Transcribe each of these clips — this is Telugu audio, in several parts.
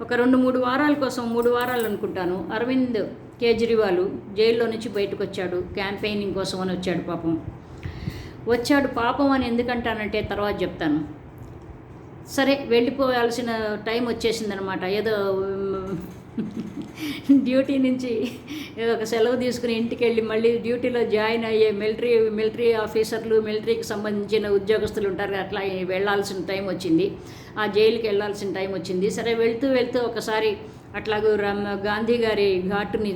ఒక రెండు మూడు వారాల కోసం మూడు వారాలు అనుకుంటాను. అరవింద్ కేజ్రీవాల్ జైల్లో నుంచి బయటకు వచ్చాడు క్యాంపెయినింగ్ కోసం అని వచ్చాడు పాపం. వచ్చాడు పాపం అని ఎందుకంటానంటే తర్వాత చెప్తాను. సరే వెళ్ళిపోవాల్సిన టైం వచ్చేసిందనమాట. ఏదో డ్యూటీ నుంచి ఒక సెలవు తీసుకుని ఇంటికి వెళ్ళి మళ్ళీ డ్యూటీలో జాయిన్ అయ్యే మిలిటరీ మిలిటరీ ఆఫీసర్లు మిలిటరీకి సంబంధించిన ఉద్యోగస్తులు ఉంటారు అట్లా వెళ్ళాల్సిన టైం వచ్చింది. ఆ జైలుకి వెళ్ళాల్సిన టైం వచ్చింది. సరే వెళ్తూ వెళ్తూ ఒకసారి అట్లాగూ రామ్ గాంధీ గారి ఘాటుని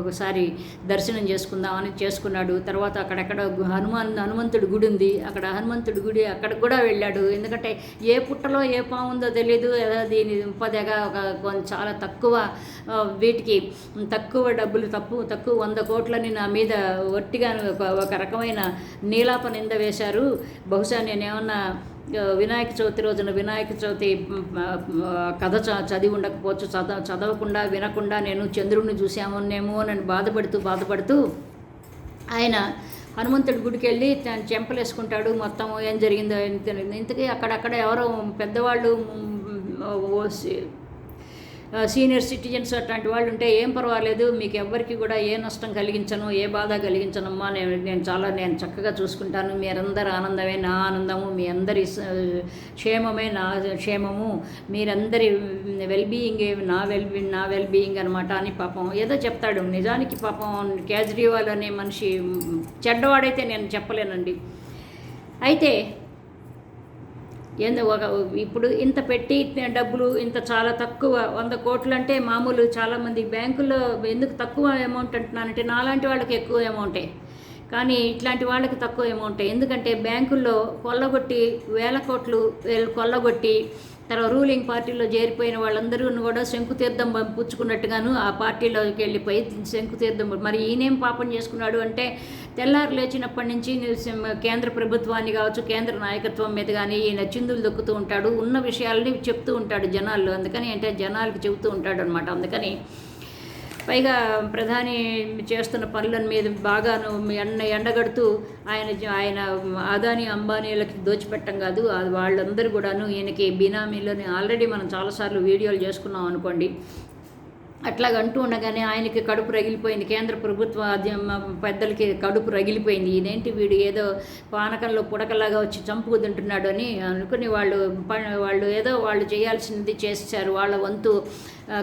ఒకసారి దర్శనం చేసుకుందామని చేసుకున్నాడు. తర్వాత అక్కడెక్కడ హనుమాన్ హనుమంతుడి గుడి ఉంది. అక్కడ హనుమంతుడి గుడి అక్కడికి కూడా వెళ్ళాడు. ఎందుకంటే ఏ పుట్టలో ఏ పాము ఉందో తెలియదు దీని ఉపాధిగా ఒక కొంచెం చాలా తక్కువ వీటికి తక్కువ డబ్బులు తప్పు తక్కువ వంద కోట్లని నా మీద ఒట్టిగా ఒక ఒక రకమైన నీలాప నింద వేశారు. బహుశా నేనేమన్నా వినాయక చవితి రోజున వినాయక చవితి కథ చ- చదివి ఉండకపోవచ్చు. చదవ చదవకుండా వినకుండా నేను చంద్రుడిని చూసామోనేమో అని బాధపడుతూ బాధపడుతూ ఆయన హనుమంతుడి గుడికి వెళ్ళి తను చెంపలేసుకుంటాడు. మొత్తం ఏం జరిగిందో ఏం ఇంతకీ అక్కడక్కడ ఎవరో పెద్దవాళ్ళు ఓ సి- సీనియర్ సిటిజన్స్ అట్లాంటి వాళ్ళు ఉంటే ఏం పర్వాలేదు మీకు ఎవ్వరికి కూడా ఏ నష్టం కలిగించను ఏ బాధ కలిగించనమ్మా నేను నేను చాలా నేను చక్కగా చూసుకుంటాను మీరందరూ ఆనందమే నా ఆనందము మీ అందరి క్షేమమే నా క్షేమము మీరందరి వెల్బీయింగ్ నా వెల్బీ నా వెల్బీయింగ్ అనమాట అని పాపం ఏదో చెప్తాడు. నిజానికి పాపం కేజ్రీవాల్ అనే మనిషి చెడ్డవాడైతే నేను చెప్పలేనండి. అయితే ఏందో ఒక ఇప్పుడు ఇంత పెట్టి డబ్బులు ఇంత చాలా తక్కువ వంద కోట్లు అంటే మామూలు చాలామంది బ్యాంకుల్లో ఎందుకు తక్కువ అమౌంట్ అంటున్నానంటే నాలాంటి వాళ్ళకి ఎక్కువ అమౌంటే కానీ ఇట్లాంటి వాళ్ళకి తక్కువ అమౌంట్ ఎందుకంటే బ్యాంకుల్లో కొల్లగొట్టి వేల కోట్లు కొల్లగొట్టి తర్వాత రూలింగ్ పార్టీలో చేరిపోయిన వాళ్ళందరూ కూడా శంకుతీర్థం పుచ్చుకున్నట్టుగాను ఆ పార్టీలోకి వెళ్ళిపోయి శంకుతీర్థం మరి ఈయనేం పాపం చేసుకున్నాడు అంటే తెల్లారు లేచినప్పటి నుంచి కేంద్ర ప్రభుత్వాన్ని కావచ్చు కేంద్ర నాయకత్వం మీద కానీ ఈయన చిందులు దొక్కుతూ ఉంటాడు. ఉన్న విషయాలని చెప్తూ ఉంటాడు జనాల్లో. అందుకని అంటే జనాలకి చెబుతూ ఉంటాడు అనమాట అందుకని పైగా ప్రధాని చేస్తున్న పనుల మీద బాగాను ఎండ ఎండగడుతూ ఆయన ఆయన అదాని అంబానీలకి దోచిపెట్టం కాదు. అది వాళ్ళందరూ కూడాను ఈయనకి బినామీలోని ఆల్రెడీ మనం చాలాసార్లు వీడియోలు చేసుకున్నాం అనుకోండి. అట్లాగంటూ ఉండగానే ఆయనకి కడుపు రగిలిపోయింది. కేంద్ర ప్రభుత్వ పెద్దలకి కడుపు రగిలిపోయింది. ఇదేంటి వీడు ఏదో పానకంలో పుడకలాగా వచ్చి చంపుకు తింటున్నాడు అని అనుకుని వాళ్ళు వాళ్ళు ఏదో వాళ్ళు చేయాల్సింది చేస్తారు వాళ్ళ వంతు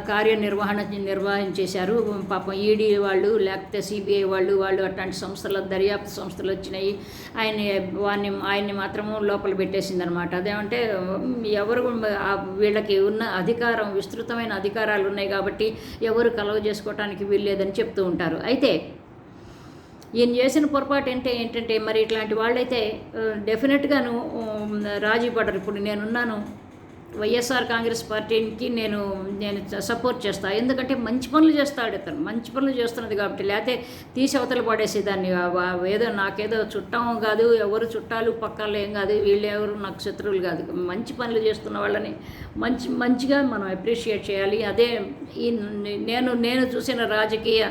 కార్యనిర్వహణ నిర్వహించేశారు పాపం ఈడీ వాళ్ళు లేకపోతే సిబిఐ వాళ్ళు వాళ్ళు అట్లాంటి సంస్థల దర్యాప్తు సంస్థలు వచ్చినాయి. ఆయన వాడిని ఆయన్ని మాత్రము లోపల పెట్టేసిందనమాట అదేమంటే ఎవరు ఆ వీళ్ళకి ఉన్న అధికారం విస్తృతమైన అధికారాలు ఉన్నాయి కాబట్టి ఎవరు కలవ చేసుకోవటానికి వీల్లేదని చెప్తూ ఉంటారు. అయితే ఈయన చేసిన పొరపాటు అంటే ఏంటంటే మరి ఇట్లాంటి వాళ్ళైతే డెఫినెట్గాను రాజీ పడరు ఇప్పుడు నేనున్నాను వైఎస్ఆర్ కాంగ్రెస్ పార్టీకి నేను నేను సపోర్ట్ చేస్తాను ఎందుకంటే మంచి పనులు చేస్తాడు ఇతను. మంచి పనులు చేస్తున్నది కాబట్టి లేకపోతే తీసి అవతల పడేసేదాన్ని. దాన్ని ఏదో నాకేదో చుట్టం కాదు ఎవరు చుట్టాలు పక్కలు ఏం కాదు వీళ్ళు ఎవరు నాకు శత్రువులు కాదు. మంచి పనులు చేస్తున్న వాళ్ళని మంచి మంచిగా మనం అప్రిషియేట్ చేయాలి. అదే ఈ నేను నేను చూసిన రాజకీయ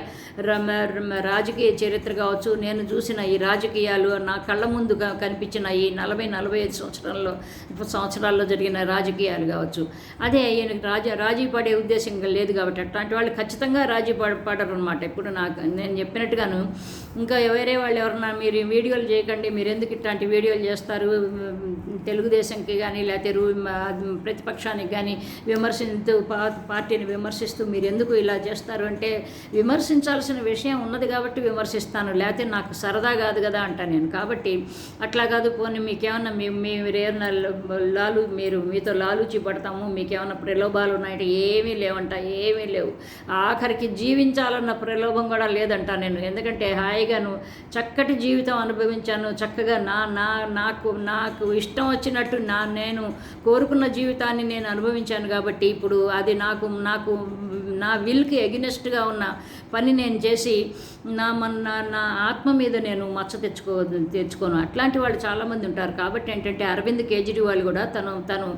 రాజకీయ చరిత్ర కావచ్చు నేను చూసిన ఈ రాజకీయాలు నా కళ్ళ ముందు కనిపించిన ఈ నలభై నలభై ఐదు సంవత్సరాల్లో సంవత్సరాల్లో జరిగిన రాజకీయ రాజకీయాలు కావచ్చు. అదే ఈయనకి రాజీ రాజీ పడే ఉద్దేశం లేదు కాబట్టి అట్లాంటి వాళ్ళు ఖచ్చితంగా రాజీ పడ పడరు అనమాట ఇప్పుడు నాకు నేను చెప్పినట్టుగాను. ఇంకా వేరే వాళ్ళు ఎవరన్నా మీరు వీడియోలు చేయకండి మీరు ఎందుకు ఇట్లాంటి వీడియోలు చేస్తారు? తెలుగుదేశంకి కానీ లేకపోతే రూ ప్రతిపక్షానికి కానీ విమర్శిస్తూ పార్టీని విమర్శిస్తూ మీరు ఎందుకు ఇలా చేస్తారు? అంటే విమర్శించాల్సిన విషయం ఉన్నది కాబట్టి విమర్శిస్తాను. లేకపోతే నాకు సరదా కాదు కదా అంటాను నేను. కాబట్టి అట్లా కాదు పోనీ మీకేమన్నా మీ మీరేమన్నా లాలు మీరు మీతో లాలు ఆలోచి పడతాము ఏమైనా ప్రలోభాలు ఉన్నాయంటే ఏమీ లేవంట ఏమీ లేవు. ఆఖరికి జీవించాలన్న ప్రలోభం కూడా లేదంట నేను. ఎందుకంటే హాయిగాను చక్కటి జీవితం అనుభవించాను. చక్కగా నా నా నాకు నాకు ఇష్టం వచ్చినట్టు నా నేను కోరుకున్న జీవితాన్ని నేను అనుభవించాను కాబట్టి ఇప్పుడు అది నాకు నాకు నా విల్కి ఎగినెస్ట్గా ఉన్న పని నేను చేసి నా మన నా ఆత్మ మీద నేను మచ్చ తెచ్చుకో తెచ్చుకోను. అట్లాంటి వాళ్ళు చాలామంది ఉంటారు. కాబట్టి ఏంటంటే అరవింద్ కేజ్రీవాల్ కూడా తను తను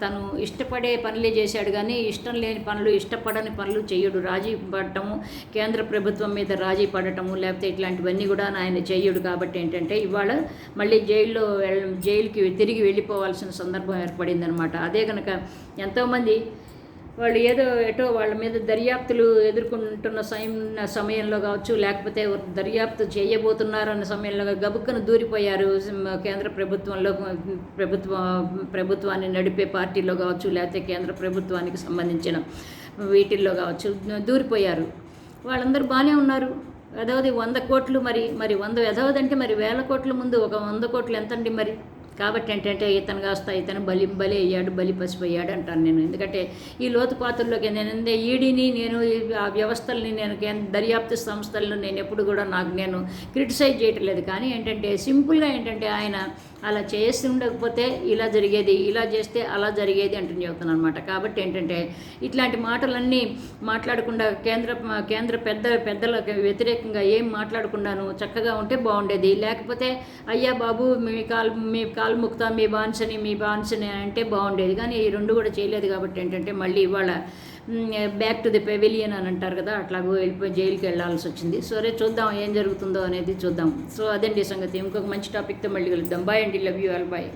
తను ఇష్టపడే పనులే చేశాడు. కానీ ఇష్టం లేని పనులు ఇష్టపడని పనులు చేయడు రాజీ పడటము కేంద్ర ప్రభుత్వం మీద రాజీ పడటము లేకపోతే ఇట్లాంటివన్నీ కూడా ఆయన చేయడు కాబట్టి ఏంటంటే ఇవాళ మళ్ళీ జైల్లో వెళ్- జైలుకి తిరిగి వెళ్ళిపోవాల్సిన సందర్భం ఏర్పడిందనమాట అదే కనుక ఎంతోమంది వాళ్ళు ఏదో ఎటో వాళ్ళ మీద దర్యాప్తులు ఎదుర్కొంటున్న సమయం సమయంలో కావచ్చు లేకపోతే దర్యాప్తు చేయబోతున్నారన్న సమయంలో గబుక్కన దూరిపోయారు కేంద్ర ప్రభుత్వంలో ప్రభుత్వ ప్రభుత్వాన్ని నడిపే పార్టీలో కావచ్చు లేకపోతే కేంద్ర ప్రభుత్వానికి సంబంధించిన వీటిల్లో కావచ్చు దూరిపోయారు. వాళ్ళందరూ బాగానే ఉన్నారు. యథవది వంద కోట్లు మరి మరి వంద ఎదవదంటే మరి వేల కోట్ల ముందు ఒక వంద కోట్లు ఎంతండి మరి? కాబట్టి ఏంటంటే ఇతను కాస్త ఇతను బలి బలి అయ్యాడు బలి పసిపోయాడు అంటాను నేను. ఎందుకంటే ఈ లోతుపాతుల్లోకి నేను ఏందే ఈడీని నేను ఆ వ్యవస్థల్ని నేను దర్యాప్తు సంస్థలను నేను ఎప్పుడు కూడా నాకు నేను క్రిటిసైజ్ చేయట్లేదు కానీ ఏంటంటే సింపుల్గా ఏంటంటే ఆయన అలా చేసి ఉండకపోతే ఇలా జరిగేది ఇలా చేస్తే అలా జరిగేది అంటుని చెబుతున్నాను అనమాట కాబట్టి ఏంటంటే ఇట్లాంటి మాటలన్నీ మాట్లాడకుండా కేంద్ర కేంద్ర పెద్ద పెద్దలకు వ్యతిరేకంగా ఏం మాట్లాడకుండాను చక్కగా ఉంటే బాగుండేది. లేకపోతే అయ్యా బాబు మీ కాలు మీ కాల్ ముక్తా మీ బాన్సని మీ బాన్సని అంటే బాగుండేది. కానీ ఈ రెండు కూడా చేయలేదు కాబట్టి ఏంటంటే మళ్ళీ ఇవాళ బ్యాక్ టు ది పెవిలియన్ అని అంటారు కదా అట్లాగో వెళ్ళిపోయి జైలుకి వెళ్ళాల్సి వచ్చింది. సరే చూద్దాం ఏం జరుగుతుందో అనేది చూద్దాం. సో అదండి సంగతి. ఇంకొక మంచి టాపిక్తో మళ్ళీ కలుద్దాం. బాయ్ అండి. Love you all bye